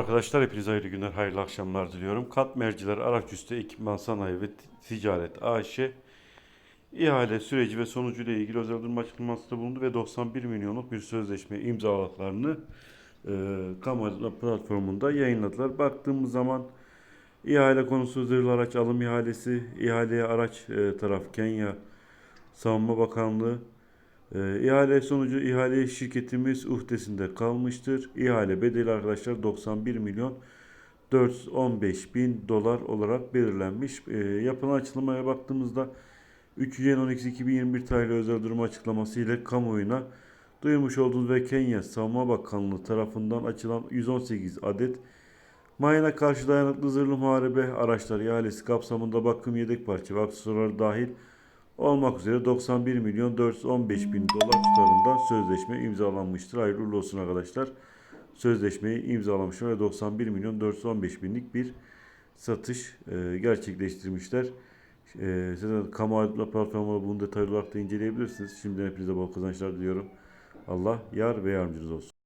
Arkadaşlar hepinize hayırlı günler, hayırlı akşamlar diliyorum. Kat Merciler Araçüstü Ekipman Sanayi ve Ticaret AŞ ihale süreci ve sonucuyla ilgili özel durum açıklamasında bulundu ve 91 milyonluk bir sözleşme imzaladıklarını e, kamu platformunda yayınladılar. Baktığımız zaman ihale konusu zırhlı araç alım ihalesi, ihaleye araç e, taraf Kenya Savunma Bakanlığı, ee, ihale sonucu ihale şirketimiz uhdesinde kalmıştır. İhale bedeli arkadaşlar 91 milyon 415 bin dolar olarak belirlenmiş. Ee, yapılan açıklamaya baktığımızda 3 12 2021 tarihli özel durum açıklaması ile kamuoyuna duyurmuş olduğunuz ve Kenya Savunma Bakanlığı tarafından açılan 118 adet mayına karşı dayanıklı zırhlı muharebe araçları ihalesi kapsamında bakım yedek parça ve aksesuarlar dahil olmak üzere 91 milyon 415 bin dolar tutarında sözleşme imzalanmıştır. Hayırlı olsun arkadaşlar. Sözleşmeyi imzalamışlar ve 91 milyon 415 binlik bir satış e, gerçekleştirmişler. E, siz kamu aydınlatma platformunda bunu detaylı olarak da inceleyebilirsiniz. Şimdiden hepinize bol kazançlar diliyorum. Allah yar ve yardımcınız olsun.